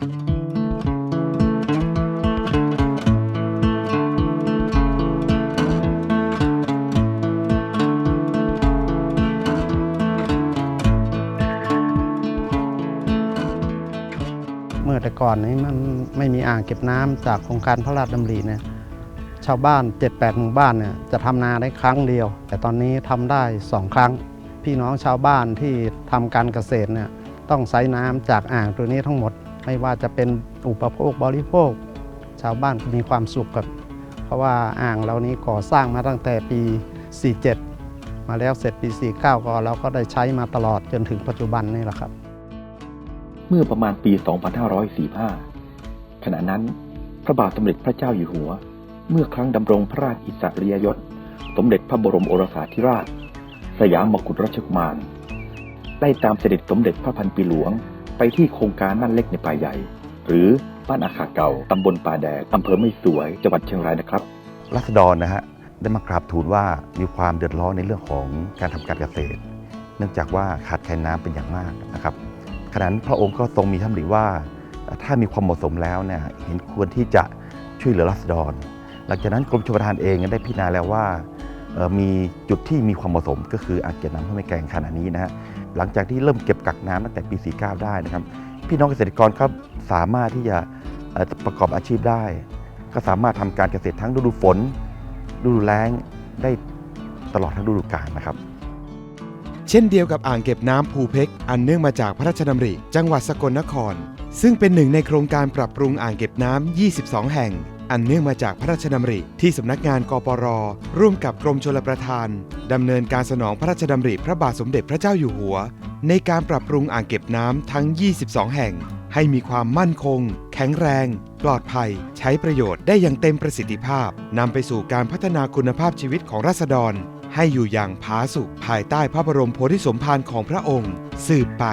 เมื่อแต่ก่อนนี้มันไม่มีอ่างเก็บน้ำจากโครงการพระราชดำริเนี่ยชาวบ้าน 7-8หมู่บ้านเนี่ยจะทำนาได้ครั้งเดียว แต่ตอนนี้ทำได้2ครั้ง พี่น้องชาวบ้านที่ทำการเกษตรเนี่ยต้องใช้น้ำจากอ่างตัวนี้ทั้งหมด ไม่ว่าจะเป็นอุปโภคบริโภค ชาวบ้านมีความสุขกับ เพราะว่าอ่างเรานี้ก่อสร้างมาตั้งแต่ปี 47 มาแล้วเสร็จปี 49 ก็เราก็ได้ใช้มาตลอดจนถึงปัจจุบันนี่แหละครับ เมื่อประมาณปี 2545 ขณะนั้นพระบาทสมเด็จพระเจ้าอยู่หัว เมื่อครั้งดำรงพระราชอิสริยยศ สมเด็จพระบรมโอรสาธิราช สยามมกุฎราชกุมารได้ตามเสด็จสมเด็จพระพันปีหลวง ไปที่โครงการบ้านเล็กในป่าใหญ่ หรือบ้านอาคาเก่าตำบลป่าแดดอำเภอไม่สวยจังหวัดเชียงรายนะครับรัษฎรนะฮะได้มากราบทูลว่ามีความเดือดร้อนในเรื่องของการทำการเกษตร เนื่องจากว่าขาดแคลนน้ำเป็นอย่างมากนะครับขณะนั้นพระองค์ก็ทรงมีท่านริว่า ถ้ามีความเหมาะสมแล้วเนี่ยเห็นควรที่จะช่วยเหลือรัษฎร หลังจากนั้นกรมชลประทานเองได้พิจารณาแล้วว่า มีจุดที่มีความเหมาะสม ก็คืออ่างเก็บน้ำห้วยแม่แกงขณะนี้นะฮะหลังจากที่เริ่มเก็บกักน้ำตั้งแต่ปี 49 ได้นะครับ พี่น้องเกษตรกรครับสามารถที่จะประกอบอาชีพได้ ก็สามารถทำการเกษตรทั้งฤดูฝนฤดูแล้งได้ตลอดทั้งฤดูกาลนะครับ เช่นเดียวกับอ่างเก็บน้ำภูเพกอันเนื่องมาจากพระราชดำริ จังหวัดสกลนคร ซึ่งเป็นหนึ่งในโครงการปรับปรุงอ่างเก็บน้ำ 22 แห่ง อันเนื่องมาจากพระราชดำริ ที่สำนักงานกปร ร่วมกับกรมชลประทานดำเนินการสนองพระราชดำริพระบาทสมเด็จพระเจ้าอยู่หัว ในการปรับปรุงอ่างเก็บน้ำทั้ง 22 แห่ง ให้มีความมั่นคง แข็งแรง ปลอดภัย ใช้ประโยชน์ได้อย่างเต็มประสิทธิภาพนำไปสู่การพัฒนาคุณภาพชีวิตของราษฎร ให้อยู่อย่างผาสุกภายใต้พระบรมโพธิสมภารของพระองค์ สืบไป